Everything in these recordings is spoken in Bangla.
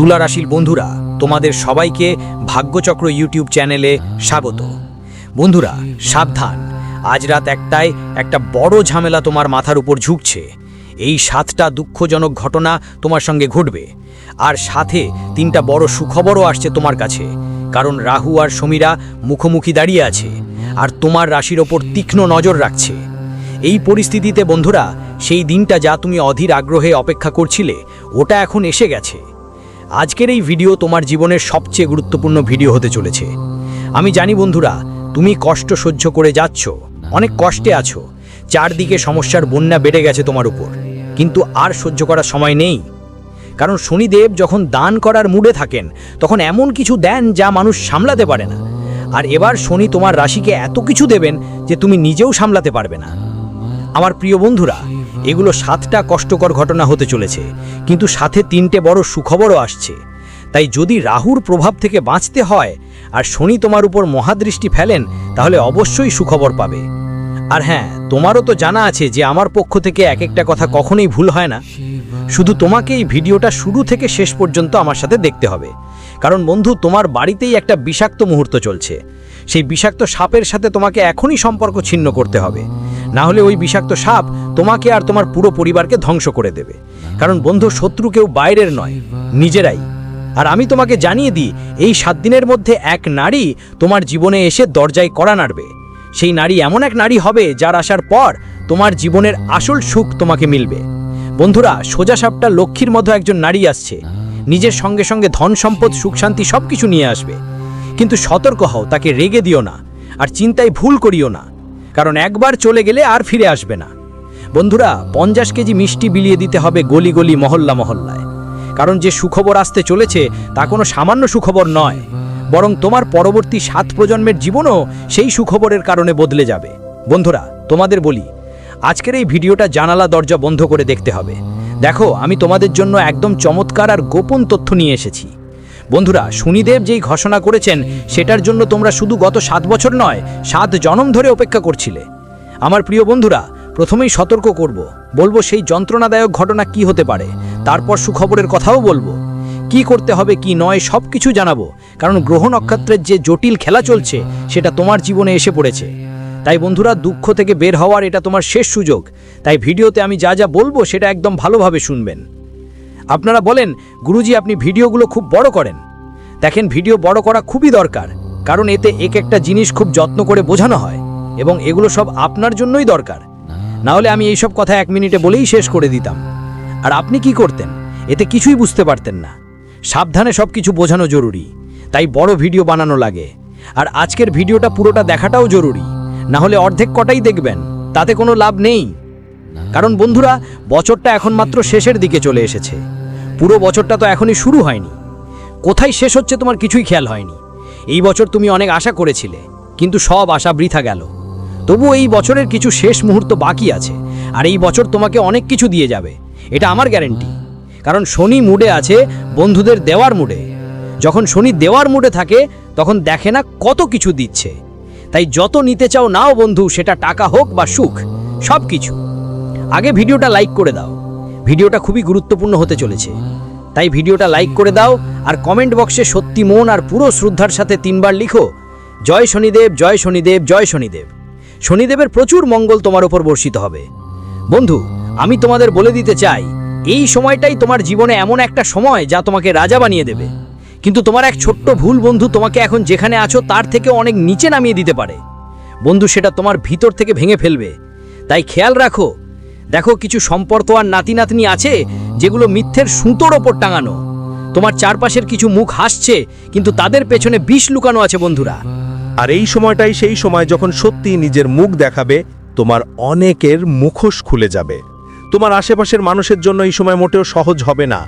তুলা রাশির বন্ধুরা, তোমাদের সবাইকে ভাগ্যচক্র ইউটিউব চ্যানেলে স্বাগত। বন্ধুরা, সাবধান, আজ রাত একটায় একটা বড় ঝামেলা তোমার মাথার উপর ঝুঁকছে। এই সাতটা দুঃখজনক ঘটনা তোমার সঙ্গে ঘটবে। আর সাথে তিনটা বড় সুখবরও আসছে তোমার কাছে। কারণ রাহু আর সমীরা মুখোমুখি দাঁড়িয়ে আছে, আর তোমার রাশির ওপর তীক্ষ্ণ নজর রাখছে। এই পরিস্থিতিতে বন্ধুরা, সেই দিনটা যা তুমি অধীর আগ্রহে অপেক্ষা করছিলে, ওটা এখন এসে গেছে। আজকের এই ভিডিও তোমার জীবনের সবচেয়ে গুরুত্বপূর্ণ ভিডিও হতে চলেছে। আমি জানি বন্ধুরা, তুমি কষ্ট সহ্য করে যাচ্ছ, অনেক কষ্টে আছো, চারদিকে সমস্যার বন্যা বেড়ে গেছে তোমার উপর। কিন্তু আর সহ্য করার সময় নেই। কারণ শনিদেব যখন দান করার মুডে থাকেন, তখন এমন কিছু দেন যা মানুষ সামলাতে পারে না। আর এবার শনি তোমার রাশিকে এত কিছু দেবেন যে তুমি নিজেও সামলাতে পারবে না। আমার প্রিয় বন্ধুরা, এগুলো সাতটা কষ্টকর ঘটনা হতে চলেছে, কিন্তু সাথে তিনটে বড় সুখবরও আসছে। তাই যদি রাহুর প্রভাব থেকে বাঁচতে হয়, আর শনি তোমার উপর মহাদৃষ্টি ফেলেন, তাহলে অবশ্যই সুখবর পাবে। আর হ্যাঁ তোমারও তো জানা আছে যে আমার পক্ষ থেকে এক একটা কথা কখনোই ভুল হয় না। শুধু তোমাকে এই ভিডিওটা শুরু থেকে শেষ পর্যন্ত আমার সাথে দেখতে হবে। কারণ বন্ধু, তোমার বাড়িতেই একটা বিষাক্ত মুহূর্ত চলছে। সেই বিষাক্ত সাপের সাথে তোমাকে এখনই সম্পর্ক ছিন্ন করতে হবে। না হলে ওই বিষাক্ত সাপ তোমাকে আর তোমার পুরো পরিবারকে ধ্বংস করে দেবে। কারণ বন্ধু, শত্রু কেউ বাইরের নয়, নিজেরাই। আর আমি তোমাকে জানিয়ে দিই, এই সাত দিনের মধ্যে এক নারী তোমার জীবনে এসে দরজায় কড়া নাড়বে। সেই নারী এমন এক নারী হবে যার আসার পর তোমার জীবনের আসল সুখ তোমাকে মিলবে। বন্ধুরা, সোজা সাপটা লক্ষ্মীর মতো একজন নারী আসছে। নিজের সঙ্গে সঙ্গে ধন সম্পদ, সুখ শান্তি সব কিছু নিয়ে আসবে। কিন্তু সতর্ক হও, তাকে রেগে দিও না। আর চিন্তায় ভুল করিও না। কারণ একবার চলে গেলে আর ফিরে আসবে না। বন্ধুরা, পঞ্চাশ কেজি মিষ্টি বিলিয়ে দিতে হবে গলি গলি মহল্লা মহল্লায়। কারণ যে সুখবর আসতে চলেছে, তা কোনো সামান্য সুখবর নয়। বরং তোমার পরবর্তী সাত প্রজন্মের জীবনও সেই সুখবরের কারণে বদলে যাবে। বন্ধুরা, তোমাদের বলি, আজকের এই ভিডিওটা জানালা দরজা বন্ধ করে দেখতে হবে। দেখো, আমি তোমাদের জন্য একদম চমৎকার আর গোপন তথ্য নিয়ে এসেছি। বন্ধুরা, শনিদেব যেই ঘোষণা করেছেন, সেটার জন্য তোমরা শুধু গত সাত বছর নয়, সাত জনম ধরে অপেক্ষা করছিলে। আমার প্রিয় বন্ধুরা, প্রথমেই সতর্ক করব। বলব সেই যন্ত্রণাদায়ক ঘটনা কি হতে পারে, তারপর সুখবরের কথাও বলব। কি করতে হবে, কি নয় সব কিছু জানাব, কারণ গ্রহ নক্ষত্রের যে জটিল খেলা চলছে, সেটা তোমার জীবনে এসে পড়েছে। তাই বন্ধুরা, দুঃখ থেকে বের হওয়ার এটা তোমার শেষ সুযোগ। তাই ভিডিওতে আমি যা যা বলব, সেটা একদম ভালোভাবে শুনবেন। আপনারা বলেন, গুরুজি, আপনি ভিডিওগুলো খুব বড় করেন। দেখেন, ভিডিও বড় করা খুবই দরকার, কারণ এতে এক একটা জিনিস খুব যত্ন করে বোঝানো হয়, এবং এগুলো সব আপনার জন্যই দরকার। না হলে আমি এইসব কথা এক মিনিটে বলেই শেষ করে দিতাম। আর আপনি কি করতেন? এতে কিছুই বুঝতে পারতেন না। সাবধানে সব কিছু বোঝানো জরুরি, তাই বড় ভিডিও বানানো লাগে। আর আজকের ভিডিওটা পুরোটা দেখাটাও জরুরি, না হলে অর্ধেক কটাই দেখবেন, তাতে কোনো লাভ নেই। কারণ বন্ধুরা, বছরটা এখন মাত্র শেষের দিকে চলে এসেছে। পুরো বছরটা তো এখনই শুরু হয়নি। কোথায় শেষ হচ্ছে তোমার কিছুই খেয়াল হয়নি। এই বছর তুমি অনেক আশা করেছিলে, কিন্তু সব আশা বৃথা গেল। তবু এই বছরের কিছু শেষ মুহূর্ত বাকি আছে, আর এই বছর তোমাকে অনেক কিছু দিয়ে যাবে। এটা আমার গ্যারেন্টি। কারণ শনি মুডে আছে, বন্ধুদের দেওয়ার মুডে। যখন শনি দেওয়ার মুডে থাকে, তখন দেখে না কত কিছু দিচ্ছে। তাই যত নিতে চাও নাও বন্ধু, সেটা টাকা হোক বা সুখ সব কিছু আগে ভিডিওটা লাইক করে দাও। ভিডিওটা খুবই গুরুত্বপূর্ণ হতে চলেছে। তাই ভিডিওটা লাইক করে দাও আর কমেন্ট বক্সে সত্যি মন আর পুরো শ্রদ্ধার সাথে তিনবার লিখো, জয় শনিদেব জয় শনিদেব জয় শনিদেব। শনিদেবের প্রচুর মঙ্গল তোমার উপর বর্ষিত হবে। বন্ধু, আমি তোমাদের বলে দিতে চাই, এই সময়টাই তোমার জীবনে এমন একটা সময় যা তোমাকে রাজা বানিয়ে দেবে। কিন্তু তোমার এক ছোট্ট ভুল বন্ধু তোমাকে এখন যেখানে আছো তার থেকে অনেক নিচে নামিয়ে দিতে পারে। বন্ধু, সেটা তোমার ভিতর থেকে ভেঙে ফেলবে। তাই খেয়াল রাখো দেখো কিছু সম্পর্ক আর নাতি নাতনি আছে যেগুলো মিথ্যের সুতোর ওপর টাঙানো। তোমার চারপাশের কিছু মুখ হাসছে, কিন্তু তাদের পেছনে বিষ লুকানো আছে বন্ধুরা। আর এই সময়টাই সেই সময় যখন সত্যি নিজের মুখ দেখাবে, তোমার অনেকের মুখোশ খুলে যাবে। তোমার আশেপাশের মানুষের জন্য এই সময় মোটেও সহজ হবে না।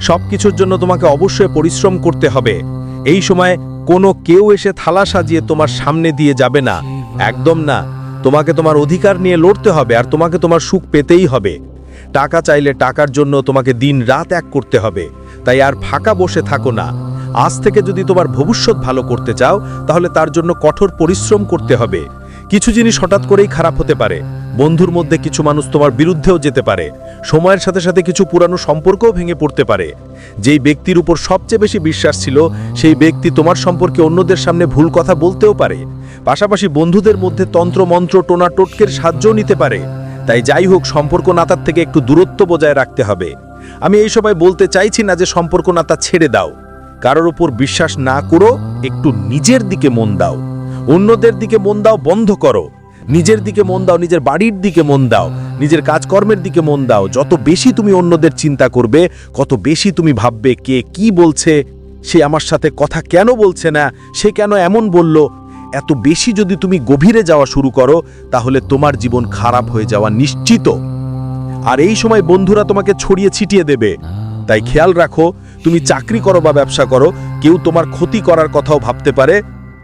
সব কিছুর জন্য তোমাকে অবশ্যই পরিশ্রম করতে হবে। এই সময় কোনো কেউ এসে থালা সাজিয়ে তোমার সামনে দিয়ে যাবে না। একদম না। তোমাকে তোমার অধিকার নিয়ে লড়তে হবে আর তোমাকে তোমার সুখ পেতেই হবে। টাকা চাইলে টাকার জন্য তোমাকে দিন রাত এক করতে হবে। তাই আর ফাঁকা বসে থাকো না। আজ থেকে যদি তোমার ভবিষ্যৎ ভালো করতে চাও, তাহলে তার জন্য কঠোর পরিশ্রম করতে হবে। কিছু জিনিস হঠাৎ করেই খারাপ হতে পারে। বন্ধুর মধ্যে কিছু মানুষ তোমার বিরুদ্ধেও যেতে পারে। সময়ের সাথে সাথে কিছু পুরানো সম্পর্কও ভেঙে পড়তে পারে। যেই ব্যক্তির উপর সবচেয়ে বেশি বিশ্বাস ছিল, সেই ব্যক্তি তোমার সম্পর্কে অন্যদের সামনে ভুল কথা বলতেও পারে। পাশাপাশি বন্ধুদের মধ্যে তন্ত্র মন্ত্র টোনা টোটকের সাহায্যও নিতে পারে। তাই যাই হোক, সম্পর্ক নাতার থেকে একটু দূরত্ব বজায় রাখতে হবে। আমি এই সময় বলতে চাইছি না যে সম্পর্ক নাতা ছেড়ে দাও। কারোর উপর বিশ্বাস না করো, একটু নিজের দিকে মন দাও। অন্যদের দিকে মন দাও, বন্ধ করো। নিজের দিকে মন দাও, নিজের বাড়ির দিকে মন দাও। নিজের কাজকর্মের দিকে মন দাও। যত বেশি তুমি অন্যদের চিন্তা করবে, কত বেশি তুমি ভাববে কে কি বলছে, সে আমার সাথে কথা কেন বলছে না, সে কেন এমন বলল এত বেশি যদি তুমি গভীরে যাওয়া শুরু করো, তাহলে তোমার জীবন খারাপ হয়ে যাওয়া নিশ্চিত। আর এই সময় বন্ধুরা তোমাকে ছড়িয়ে ছিটিয়ে দেবে। তাই খেয়াল রাখো, তুমি চাকরি করো বা ব্যবসা করো, কেউ তোমার ক্ষতি করার কথাও ভাবতে পারে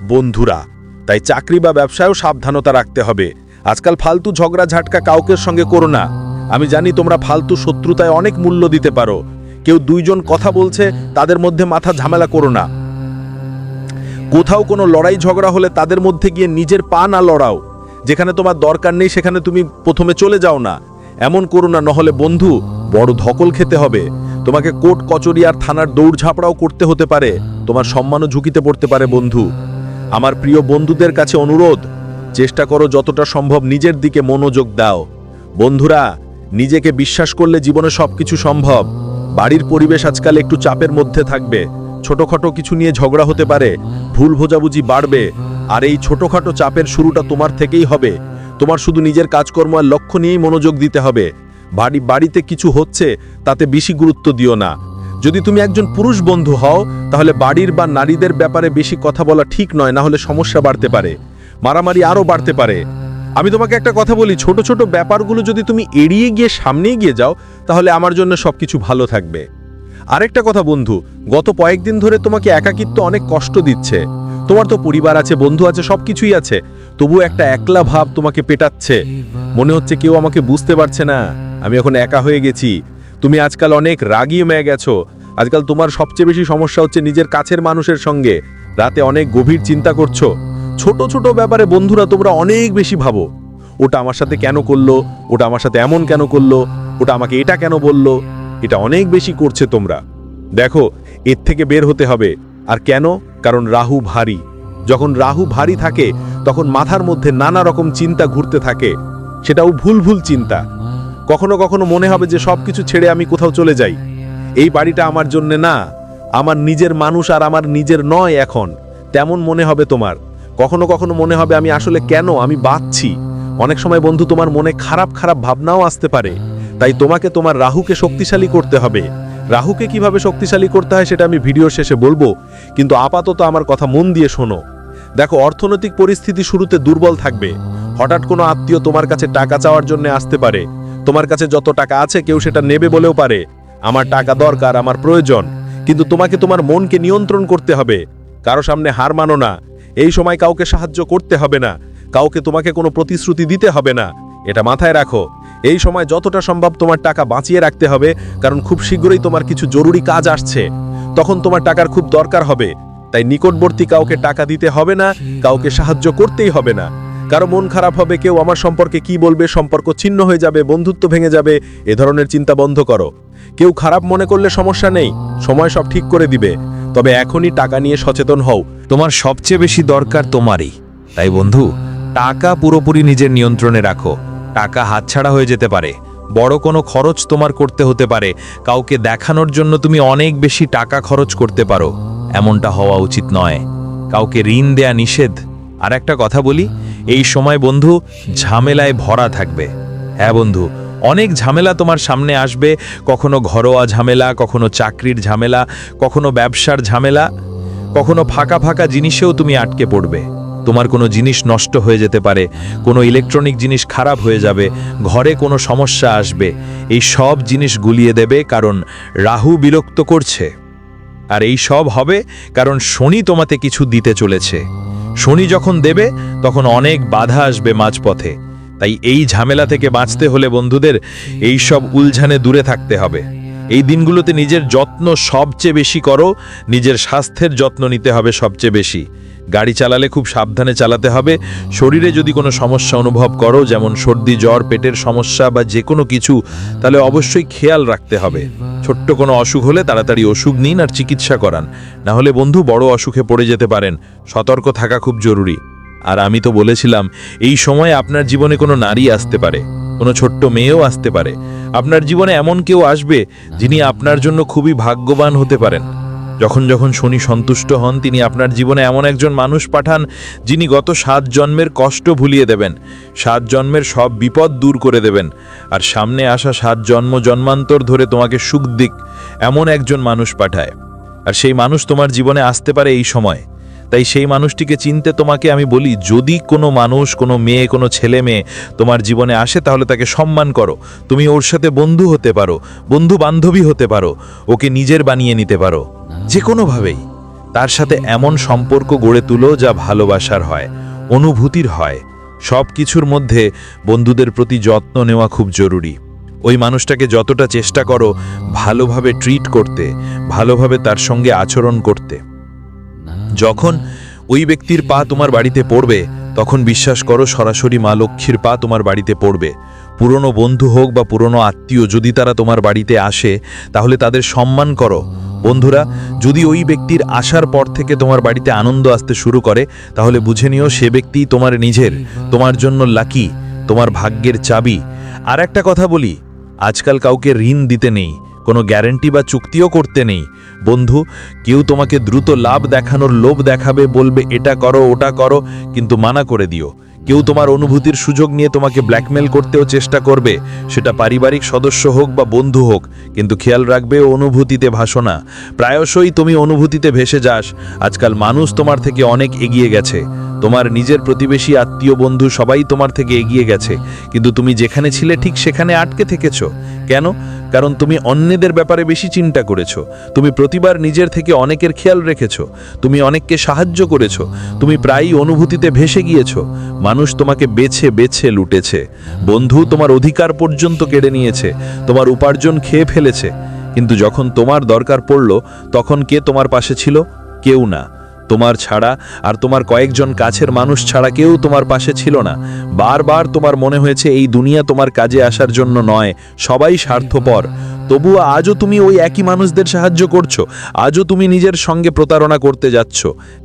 বন্ধুরা। তাই চাকরি বা ব্যবসায়ও সাবধানতা রাখতে হবে। আজকাল ফালতু ঝগড়া ঝাটকা কাউকের সঙ্গে করো না। আমি জানি তোমরা ফালতু শত্রুতায় অনেক মূল্য দিতে পারো। কেউ দুইজন কথা বলছে, তাদের মধ্যে মাথা ঝামেলা করো না। কোথাও কোনো লড়াই ঝগড়া হলে তাদের মধ্যে গিয়ে নিজের পা না লড়াও। যেখানে তোমার দরকার নেই, সেখানে তুমি প্রথমে চলে যাও না। এমন করো না, নহলে বন্ধু, বড় ধকল খেতে হবে। তোমাকে কোর্ট, কচুরি আর থানার দৌড়ঝাপড়াও করতে হতে পারে। তোমার সম্মানও ঝুঁকিতে পড়তে পারে, বন্ধু। আমার প্রিয় বন্ধুদের কাছে অনুরোধ, চেষ্টা করো যতটা সম্ভব নিজের দিকে মনোযোগ দাও। বন্ধুরা, নিজেকে বিশ্বাস করলে জীবনে সবকিছু সম্ভব। বাড়ির পরিবেশ আজকাল একটু চাপের মধ্যে থাকবে। ছোটখাটো কিছু নিয়ে ঝগড়া হতে পারে, ভুল বোঝাবুঝি বাড়বে, আর এই ছোটখাটো চাপের শুরুটা তোমার থেকেই হবে। তোমার শুধু নিজের কাজকর্ম আর লক্ষ্য নিয়েই মনোযোগ দিতে হবে। বাড়ি, বাড়িতে কিছু হচ্ছে, তাতে বেশি গুরুত্ব দিও না। যদি তুমি একজন পুরুষ বন্ধু হও, তাহলে বাড়ির বা নারীদের ব্যাপারে বেশি কথা বলা ঠিক নয়, না হলে সমস্যা বাড়তে পারে। মারামারি আরও বাড়তে পারে। আমি তোমাকে একটা কথা বলি, ছোট ছোট ব্যাপারগুলো যদি তুমি এড়িয়ে গিয়ে সামনে এগিয়ে যাও, তাহলে আমার জন্য সবকিছু ভালো থাকবে। আরেকটা কথা বন্ধু, গত কয়েকদিন ধরে তোমাকে একাকিত্ব অনেক কষ্ট দিচ্ছে। তোমার তো পরিবার আছে, বন্ধু আছে, সবকিছুই আছে। তবু একটা একলা ভাব তোমাকে পেটাচ্ছে। মনে হচ্ছে কেউ আমাকে বুঝতে পারছে না। আমি এখন একা হয়ে গেছি। তুমি আজকাল অনেক রাগি মেয়ে গেছো। আজকাল তোমার সবচেয়ে বেশি সমস্যা হচ্ছে নিজের কাছের মানুষের সঙ্গে। রাতে অনেক গভীর চিন্তা করছ। ছোট ছোট ব্যাপারে বন্ধুরা তোমরা অনেক বেশি ভাবো। ওটা আমার সাথে কেন করল? ওটা আমার সাথে এমন কেন করল? ওটা আমাকে এটা কেন বলল? এটা অনেক বেশি করছে তোমরা। দেখো, এর থেকে বের হতে হবে। আর কেন? কারণ রাহু ভারী। যখন রাহু ভারী থাকে, তখন মাথার মধ্যে নানা রকম চিন্তা ঘুরতে থাকে। সেটাও ভুল ভুল চিন্তা। কখনো কখনো মনে হবে যে সব কিছু ছেড়ে আমি কোথাও চলে যাই। এই বাড়িটা আমার জন্য না। আমার নিজের মানুষ আর আমার নিজের নয় এখন। তেমন মনে হবে তোমার। কখনো কখনো মনে হবে আমি আসলে কেন? আমি বাঁচছি। অনেক সময় বন্ধু, তোমার মনে খারাপ খারাপ ভাবনাও আসতে পারে। তাই তোমাকে তোমার রাহুকে শক্তিশালী করতে হবে। রাহুকে কীভাবে শক্তিশালী করতে হয় সেটা আমি ভিডিও শেষে বলব, কিন্তু আপাতত আমার কথা মন দিয়ে শোনো। দেখো, অর্থনৈতিক পরিস্থিতি শুরুতে দুর্বল থাকবে। হঠাৎ কোনো আত্মীয় তোমার কাছে টাকা চাওয়ার জন্য আসতে পারে। তোমার কাছে যত টাকা আছে কেউ সেটা নেবে বলেও পারে। আমার টাকা দরকার, আমার প্রয়োজন। কিন্তু তোমাকে তোমার মনকে নিয়ন্ত্রণ করতে হবে। কারও সামনে হার মানো না। এই সময় কাউকে সাহায্য করতে হবে না। কাউকে তোমাকে কোনো প্রতিশ্রুতি দিতে হবে না। এটা মাথায় রাখো। এই সময় যতটা সম্ভব তোমার টাকা বাঁচিয়ে রাখতে হবে, কারণ খুব শীঘ্রই তোমার কিছু জরুরি কাজ আসছে। তখন তোমার টাকার খুব দরকার হবে। তাই নিকটবর্তী কাউকে টাকা দিতে হবে না, কাউকে সাহায্য করতেই হবে না। কারও মন খারাপ হবে, কেউ আমার সম্পর্কে কি বলবে, সম্পর্ক ছিন্ন হয়ে যাবে, বন্ধুত্ব ভেঙে যাবে, এ ধরনের চিন্তা বন্ধ করো। কেউ খারাপ মনে করলে সমস্যা নেই, সময় সব ঠিক করে দিবে। তবে এখনই টাকা নিয়ে সচেতন হও। তোমার সবচেয়ে বেশি দরকার তোমারই। তাই বন্ধু, টাকা পুরোপুরি নিজের নিয়ন্ত্রণে রাখো। টাকা হাতছাড়া হয়ে যেতে পারে। বড় কোনো খরচ তোমার করতে হতে পারে। কাউকে দেখানোর জন্য তুমি অনেক বেশি টাকা খরচ করতে পারো। এমনটা হওয়া উচিত নয়। কাউকে ঋণ দেয়া নিষেধ। আর একটা কথা বলি, এই সময় বন্ধু, ঝামেলায় ভরা থাকবে। হ্যাঁ বন্ধু, অনেক ঝামেলা তোমার সামনে আসবে। কখনো ঘরোয়া ঝামেলা, কখনো চাকরির ঝামেলা, কখনো ব্যবসার ঝামেলা, কখনো ফাঁকা ফাঁকা জিনিসেও তুমি আটকে পড়বে। তোমার কোনো জিনিস নষ্ট হয়ে যেতে পারে, কোনো ইলেকট্রনিক জিনিস খারাপ হয়ে যাবে, ঘরে কোনো সমস্যা আসবে। এই সব জিনিস গুলিয়ে দেবে কারণ রাহু বিরক্ত করছে। আর এই সব হবে কারণ শনি তোমাতে কিছু দিতে চলেছে। শনি যখন দেবে, তখন অনেক বাধা আসবে মাঝপথে। তাই এই ঝামেলা থেকে বাঁচতে হলে বন্ধুদের এই সব উলঝানে দূরে থাকতে হবে। এই দিনগুলোতে নিজের যত্ন সবচেয়ে বেশি করো, নিজের স্বাস্থ্যের যত্ন নিতে হবে সবচেয়ে বেশি। গাড়ি চালালে খুব সাবধানে চালাতে হবে। শরীরে যদি কোনো সমস্যা অনুভব করো, যেমন সর্দি, জ্বর, পেটের সমস্যা বা যে কোনো কিছু, তাহলে অবশ্যই খেয়াল রাখতে হবে। ছোট্ট কোনো অসুখ হলে তাড়াতাড়ি ওষুধ নিন আর চিকিৎসা করান। না হলে বন্ধু বড় অসুখে পড়ে যেতে পারেন। সতর্ক থাকা খুব জরুরি। আর আমি তো বলেছিলাম, এই সময় আপনার জীবনে কোনো নারী আসতে পারে, কোনো ছোট্ট মেয়েও আসতে পারে। আপনার জীবনে এমন কেউ আসবে, যিনি আপনার জন্য খুবই ভাগ্যবান হতে পারেন। যখন যখন শনি সন্তুষ্ট হন, তিনি আপনার জীবনে এমন একজন মানুষ পাঠান, যিনি গত সাত জন্মের কষ্ট ভুলিয়ে দেবেন, সাত জন্মের সব বিপদ দূর করে দেবেন, আর সামনে আসা সাত জন্ম জন্মান্তর ধরে তোমাকে সুখ দিক, এমন একজন মানুষ পাঠায়। আর সেই মানুষ তোমার জীবনে আসতে পারে এই সময়। তাই সেই মানুষটিকে চিনতে তোমাকে আমি বলি, যদি কোনো মানুষ, কোনো মেয়ে, কোনো ছেলে মেয়ে তোমার জীবনে আসে, তাহলে তাকে সম্মান করো। তুমি ওর সাথে বন্ধু হতে পারো, বন্ধু বান্ধবী হতে পারো, ওকে নিজের বানিয়ে নিতে পারো। যে কোনোভাবেই তার সাথে এমন সম্পর্ক গড়ে তুলো যা ভালোবাসার হয়, অনুভূতির হয়। সব কিছুর মধ্যে বন্ধুদের প্রতি যত্ন নেওয়া খুব জরুরি। ওই মানুষটাকে যতটা চেষ্টা করো, ভালোভাবে ট্রিট করতে, ভালোভাবে তার সঙ্গে আচরণ করতে। যখন ওই ব্যক্তির পা তোমার বাড়িতে পড়বে, তখন বিশ্বাস করো সরাসরি মা লক্ষ্মীর পা তোমার বাড়িতে পড়বে। পুরনো বন্ধু হোক বা পুরনো আত্মীয় যদি তারা তোমার বাড়িতে আসে, তাহলে তাদের সম্মান করো। বন্ধুরা, যদি ওই ব্যক্তির আসার পর থেকে তোমার বাড়িতে আনন্দ আসতে শুরু করে, তাহলে বুঝে নিও সে ব্যক্তি তোমার নিজের, তোমার জন্য লাকি, তোমার ভাগ্যের চাবি। আর একটা কথা বলি, আজকাল কাউকে ঋণ দিতে নেই। কোনো গ্যারেন্টি বা চুক্তিও করতে নেই। বন্ধু, কেউ তোমাকে দ্রুত লাভ দেখানোর লোভ দেখাবে, বলবে, এটা করো, ওটা করো, কিন্তু মানা করে দিও। কেউ তোমার অনুভূতির সুযোগ নিয়ে তোমাকে ব্ল্যাকমেল করতেও চেষ্টা করবে। সেটা পারিবারিক সদস্য হোক বা বন্ধু হোক, কিন্তু খেয়াল রাখবে অনুভূতিতে ভাসো না। প্রায়শই তুমি অনুভূতিতে ভেসে যাস। আজকাল মানুষ তোমার থেকে অনেক এগিয়ে গেছে। তোমার নিজের প্রতিবেশী, আত্মীয়, বন্ধু সবাই তোমার থেকে এগিয়ে গেছে। কিন্তু তুমি যেখানে ছিলে ঠিক সেখানে আটকে থেকেছ। কেন? কারণ তুমি অন্যদের ব্যাপারে বেশি চিন্তা করেছ। তুমি প্রতিবার নিজের থেকে অনেকের খেয়াল রেখেছো। তুমি অনেককে সাহায্য করেছ। তুমি প্রায়ই অনুভূতিতে ভেসে গিয়েছো। মানুষ তোমাকে বেছে বেছে লুটেছে। বন্ধু তোমার অধিকার পর্যন্ত কেড়ে নিয়েছে। তোমার উপার্জন খেয়ে ফেলেছে। কিন্তু যখন তোমার দরকার পড়ল, তখন কে তোমার পাশে ছিল? কেউ না। তোমার ছাড়া আর তোমার কয়েকজন কাছের মানুষ ছাড়া কেউ তোমার পাশে ছিল না। বারবার তোমার মনে হয়েছে এই দুনিয়া তোমার কাজে আসার জন্য নয়, সবাই স্বার্থপর। তবুও আজও তুমি ওই একই মানুষদের সাহায্য করছ, আজও তুমি নিজের সঙ্গে প্রতারণা করতে যাচ্ছ।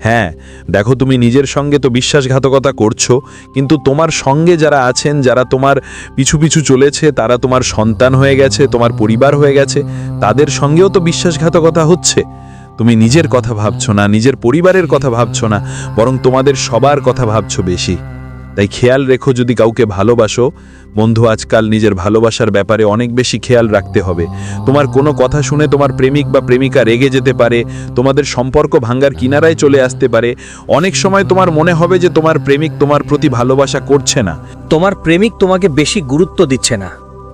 হ্যাঁ দেখো তুমি নিজের সঙ্গে তো বিশ্বাসঘাতকতা করছ, কিন্তু তোমার সঙ্গে যারা আছেন, যারা তোমার পিছু পিছু চলেছে, তারা তোমার সন্তান হয়ে গেছে, তোমার পরিবার হয়ে গেছে, তাদের সঙ্গেও তো বিশ্বাসঘাতকতা হচ্ছে। তুমি নিজের কথা ভাবছ না, নিজের পরিবারের কথা ভাবছ না, বরং তোমাদের সবার কথা ভাবছ বেশি। তাই খেয়াল রেখো, যদি কাউকে ভালোবাসো, বন্ধু আজকাল নিজের ভালোবাসার ব্যাপারে অনেক বেশি খেয়াল রাখতে হবে। তোমার কোনো কথা শুনে তোমার প্রেমিক বা প্রেমিকা রেগে যেতে পারে, তোমাদের সম্পর্ক ভাঙ্গার কিনারায় চলে আসতে পারে। অনেক সময় তোমার মনে হবে যে তোমার প্রেমিক তোমার প্রতি ভালোবাসা করছে না। তোমার প্রেমিক তোমাকে বেশি গুরুত্ব দিচ্ছে না।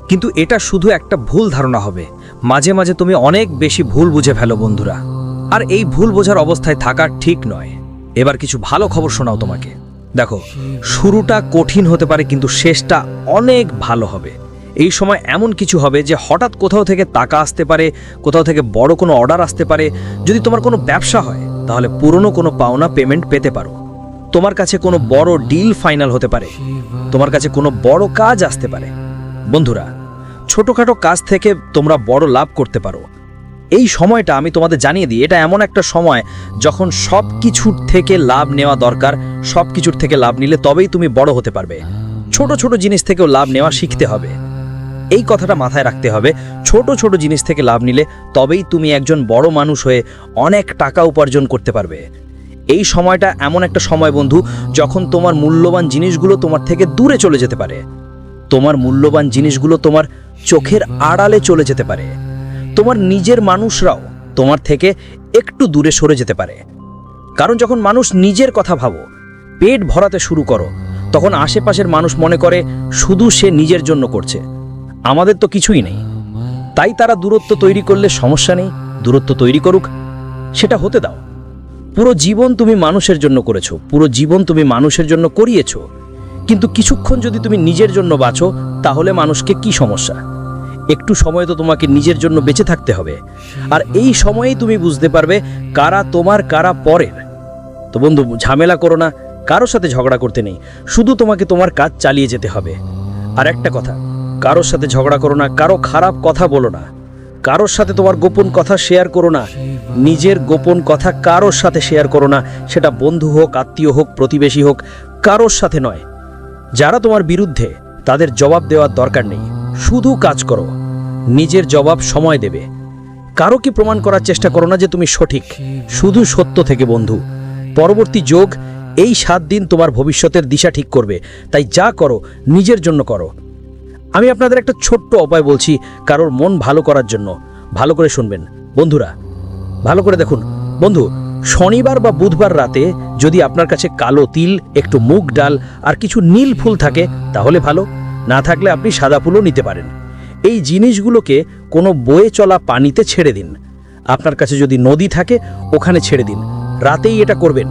কিন্তু এটা শুধু একটা ভুল ধারণা হবে। মাঝে মাঝে তুমি অনেক বেশি ভুল বুঝে ফেলো বন্ধুরা। আর এই ভুল বোঝার অবস্থায় থাকা ঠিক নয়। এবার কিছু ভালো খবর শোনাও তোমাকে। দেখো, শুরুটা কঠিন হতে পারে, কিন্তু শেষটা অনেক ভালো হবে। এই সময় এমন কিছু হবে যে হঠাৎ কোথাও থেকে টাকা আসতে পারে, কোথাও থেকে বড় কোনো অর্ডার আসতে পারে। যদি তোমার কোনো ব্যবসা হয়, তাহলে পুরনো কোনো পাওনা পেমেন্ট পেতে পারো। তোমার কাছে কোনো বড় ডিল ফাইনাল হতে পারে। তোমার কাছে কোনো বড় কাজ আসতে পারে। বন্ধুরা, ছোটখাটো কাজ থেকে তোমরা বড় লাভ করতে পারো। এই সময়টা আমি তোমাদের জানিয়ে দিই, এটা এমন একটা সময় যখন সব কিছুর থেকে লাভ নেওয়া দরকার সব কিছুর থেকে লাভ নিলে তবেই তুমি বড় হতে পারবে। ছোট ছোট জিনিস থেকেও লাভ নেওয়া শিখতে হবে। এই কথাটা মাথায় রাখতে হবে, ছোট ছোট জিনিস থেকে লাভ নিলে তবেই তুমি একজন বড় মানুষ হয়ে অনেক টাকা উপার্জন করতে পারবে। এই সময়টা এমন একটা সময় বন্ধু, যখন তোমার মূল্যবান জিনিসগুলো তোমার থেকে দূরে চলে যেতে পারে। তোমার মূল্যবান জিনিসগুলো তোমার চোখের আড়ালে চলে যেতে পারে। তোমার নিজের মানুষরাও তোমার থেকে একটু দূরে সরে যেতে পারে। কারণ যখন মানুষ নিজের কথা ভাবো, পেট ভরাতে শুরু করো, তখন আশেপাশের মানুষ মনে করে শুধু সে নিজের জন্য করছে। আমাদের তো কিছুই নেই। তাই তারা দূরত্ব তৈরি করলে সমস্যা নেই, দূরত্ব তৈরি করুক, সেটা হতে দাও। পুরো জীবন তুমি মানুষের জন্য করেছ, পুরো জীবন তুমি মানুষের জন্য করিয়েছো। কিন্তু কিছুক্ষণ যদি তুমি নিজের জন্য বাঁচো, তাহলে মানুষকে কি সমস্যা? একটু সময় তো তোমাকে নিজের জন্য বেঁচে থাকতে হবে। আর এই সময়েই তুমি বুঝতে পারবে কারা তোমার, কারা পরের। তো বন্ধু, ঝামেলা করো না, কারোর সাথে ঝগড়া করতে নেই, শুধু তোমাকে তোমার কাজ চালিয়ে যেতে হবে। আর একটা কথা, কারোর সাথে ঝগড়া করো না, কারও খারাপ কথা বলো না। কারোর সাথে তোমার গোপন কথা শেয়ার করো না, নিজের গোপন কথা কারোর সাথে শেয়ার করো না, সেটা বন্ধু হোক, আত্মীয় হোক, প্রতিবেশী হোক, কারোর সাথে নয়। যারা তোমার বিরুদ্ধে তাদের জবাব দেওয়ার দরকার নেই। শুধু কাজ করো। নিজের জবাব সময় দেবে। কারও কি প্রমাণ করার চেষ্টা করো না যে তুমি সঠিক? শুধু সত্য থেকে বন্ধু। পরবর্তী যোগ, এই সাত দিন তোমার ভবিষ্যতের দিশা ঠিক করবে। তাই যা করো, নিজের জন্য করো। আমি আপনাদের একটা ছোট্ট উপায় বলছি কারোর মন ভালো করার জন্য। ভালো করে শুনবেন। বন্ধুরা, ভালো করে দেখুন। বন্ধু, শনিবার বা বুধবার রাতে যদি আপনার কাছে কালো তিল, একটু মুগ ডাল আর কিছু নীল ফুল থাকে, তাহলে ভালো। না থাকলে আপনি সাদা ফুলও নিতে পারেন। এই জিনিসগুলোকে কোনো বয়ে চলা পানিতে ছেড়ে দিন। আপনার কাছে যদি নদী থাকে, ওখানে ছেড়ে দিন। রাতেই এটা করবেন।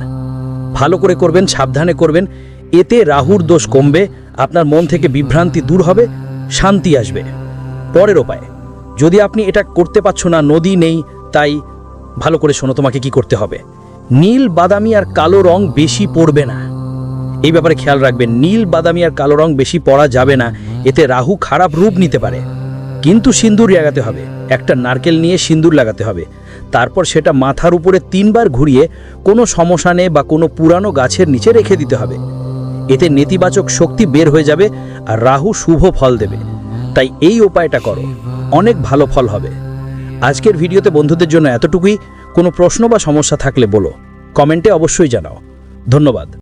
ভালো করে করবেন, সাবধানে করবেন। এতে রাহুর দোষ কমবে, আপনার মন থেকে বিভ্রান্তি দূর হবে, শান্তি আসবে। পরের উপায়, যদি আপনি এটা করতে পারছ না, নদী নেই, তাই ভালো করে শোনো তোমাকে কি করতে হবে। নীল, বাদামি আর কালো রং বেশি পড়বে না। এই ব্যাপারে খেয়াল রাখবেন, নীল, বাদামি আর কালো রং বেশি পড়া যাবে না। এতে রাহু খারাপ রূপ নিতে পারে। কিন্তু সিন্দুর লাগাতে হবে। একটা নারকেল নিয়ে সিন্দুর লাগাতে হবে। তারপর সেটা মাথার উপরে তিনবার ঘুরিয়ে কোনো শ্মশানে বা কোনো পুরানো গাছের নিচে রেখে দিতে হবে। এতে নেতিবাচক শক্তি বের হয়ে যাবে আর রাহু শুভ ফল দেবে। তাই এই উপায়টা করো। অনেক ভালো ফল হবে। আজকের ভিডিওতে বন্ধুদের জন্য এতটুকুই। কোনো প্রশ্ন বা সমস্যা থাকলে বলো। কমেন্টে অবশ্যই জানাও। ধন্যবাদ।